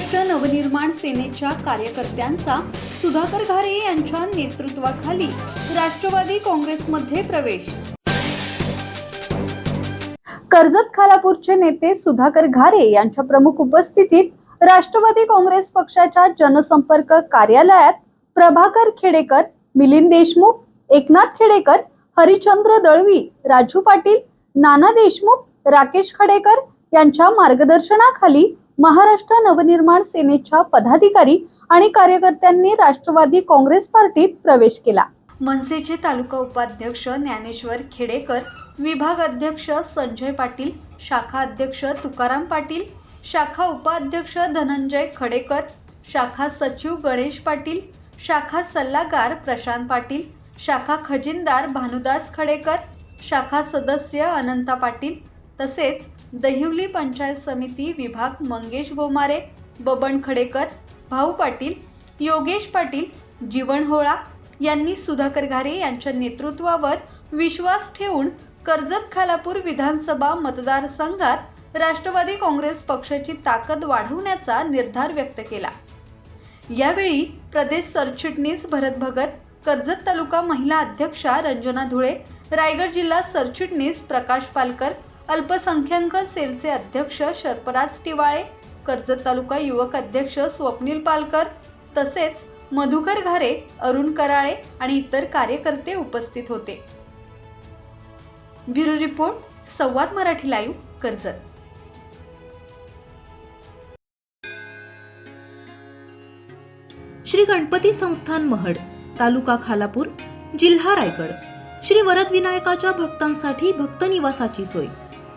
नवनिर्माण सेनेच्या कार्यकर्त्यांचा सुधाकर घारे यांच्या नेतृत्वाखाली राष्ट्रवादी काँग्रेसमध्ये प्रवेश. कर्जत खालापूरचे नेते सुधाकर घारे यांच्या प्रमुख उपस्थितीत राष्ट्रवादी काँग्रेस पक्षाच्या जनसंपर्क कार्यालयात प्रभाकर खेडेकर मिलिंद देशमुख एकनाथ खेडेकर हरिचंद्र दळवी राजू पाटील नाना देशमुख राकेश खडेकर यांच्या मार्गदर्शनाखाली महाराष्ट्र नवनिर्माण सेनेच्या पदाधिकारी आणि कार्यकर्त्यांनी राष्ट्रवादी काँग्रेस पार्टीत प्रवेश केला. मनसेचे तालुका उपाध्यक्ष ज्ञानेश्वर खेडेकर विभाग अध्यक्ष संजय पाटील शाखा अध्यक्ष तुकाराम पाटील शाखा उपाध्यक्ष धनंजय खडेकर शाखा सचिव गणेश पाटील शाखा सल्लागार प्रशांत पाटील शाखा खजिनदार भानुदास खडेकर शाखा सदस्य अनंता पाटील तसेच दहिवली पंचायत समिती विभाग मंगेश गोमारे बबन खडेकर भाऊ पाटील योगेश पाटील जीवन होळा यांनी सुधाकर घारे यांच्या नेतृत्वावर विश्वास ठेवून कर्जत खालापूर विधानसभा मतदारसंघात राष्ट्रवादी काँग्रेस पक्षाची ताकद वाढवण्याचा निर्धार व्यक्त केला. यावेळी प्रदेश सरचिटणीस भरत भगत कर्जत तालुका महिला अध्यक्षा रंजना धुळे रायगड जिल्हा सरचिटणीस प्रकाश पालकर अल्पसंख्याक सेलचे अध्यक्ष शर्पराज टिवाळे कर्जत तालुका युवक अध्यक्ष स्वप्नील पालकर तसेच मधुकर घारे अरुण कराळे आणि इतर कार्यकर्ते उपस्थित होते. Bureau report Samvad Marathi live Karjat. Shri Ganpati Sansthan Mahad taluka Khalapur जिल्हा रायगड. श्री वरदविनायकाच्या भक्तांसाठी भक्त निवासाची सोय.